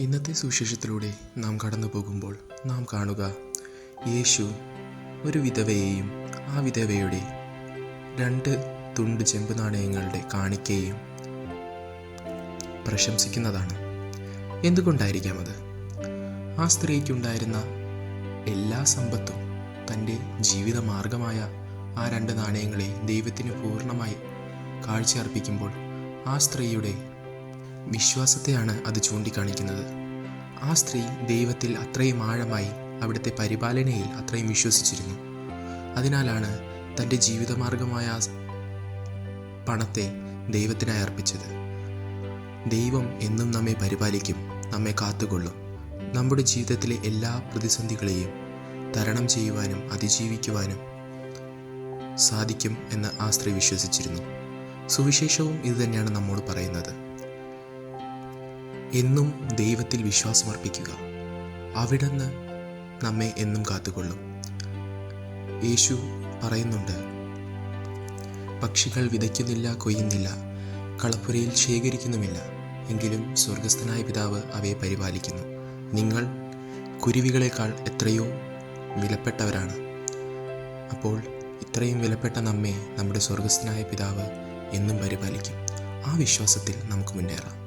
ഇന്നത്തെ സുവിശേഷത്തിലൂടെ നാം കടന്നു പോകുമ്പോൾ നാം കാണുക യേശു ഒരു വിധവയെയും ആ വിധവയുടെ രണ്ട് തുണ്ട് ചെമ്പ് നാണയങ്ങളുടെ കാണിക്കയും പ്രശംസിക്കുന്നതാണ്. എന്തുകൊണ്ടായിരിക്കാം അത്? ആ സ്ത്രീക്കുണ്ടായിരുന്ന എല്ലാ സമ്പത്തും തന്റെ ജീവിത മാർഗമായ ആ രണ്ട് നാണയങ്ങളെ ദൈവത്തിന് പൂർണമായി കാഴ്ചയർപ്പിക്കുമ്പോൾ ആ സ്ത്രീയുടെ വിശ്വാസത്തെയാണ് അത് ചൂണ്ടിക്കാണിക്കുന്നത്. ആ സ്ത്രീ ദൈവത്തിൽ അത്രയും ആഴമായി അവിടുത്തെ പരിപാലനയിൽ അത്രയും വിശ്വസിച്ചിരുന്നു. അതിനാലാണ് തന്റെ ജീവിതമാർഗമായ പണത്തെ ദൈവത്തിനായി അർപ്പിച്ചത്. ദൈവം എന്നും നമ്മെ പരിപാലിക്കും നമ്മെ കാത്തുകൊള്ളും. നമ്മുടെ ജീവിതത്തിലെ എല്ലാ പ്രതിസന്ധികളെയും തരണം ചെയ്യുവാനും അതിജീവിക്കുവാനും സാധിക്കും എന്ന് ആ സ്ത്രീ വിശ്വസിച്ചിരുന്നു. സുവിശേഷവും ഇതുതന്നെയാണ് നമ്മോട് പറയുന്നത്. എന്നും ദൈവത്തിൽ വിശ്വാസമർപ്പിക്കുക. അവിടുന്ന് നമ്മെ എന്നും കാത്തുകൊള്ളും. യേശു പറയുന്നുണ്ട് പക്ഷികൾ വിതയ്ക്കുന്നില്ല കൊയ്യുന്നില്ല കളപ്പുരയിൽ ശേഖരിക്കുന്നുമില്ല എങ്കിലും സ്വർഗസ്ഥനായ പിതാവ് അവയെ പരിപാലിക്കുന്നു. നിങ്ങൾ കുരുവികളെക്കാൾ എത്രയോ വിലപ്പെട്ടവരാണ്. അപ്പോൾ ഇത്രയും വിലപ്പെട്ട നമ്മെ നമ്മുടെ സ്വർഗസ്ഥനായ പിതാവ് എന്നും പരിപാലിക്കും. ആ വിശ്വാസത്തിൽ നമുക്ക് മുന്നേറാം.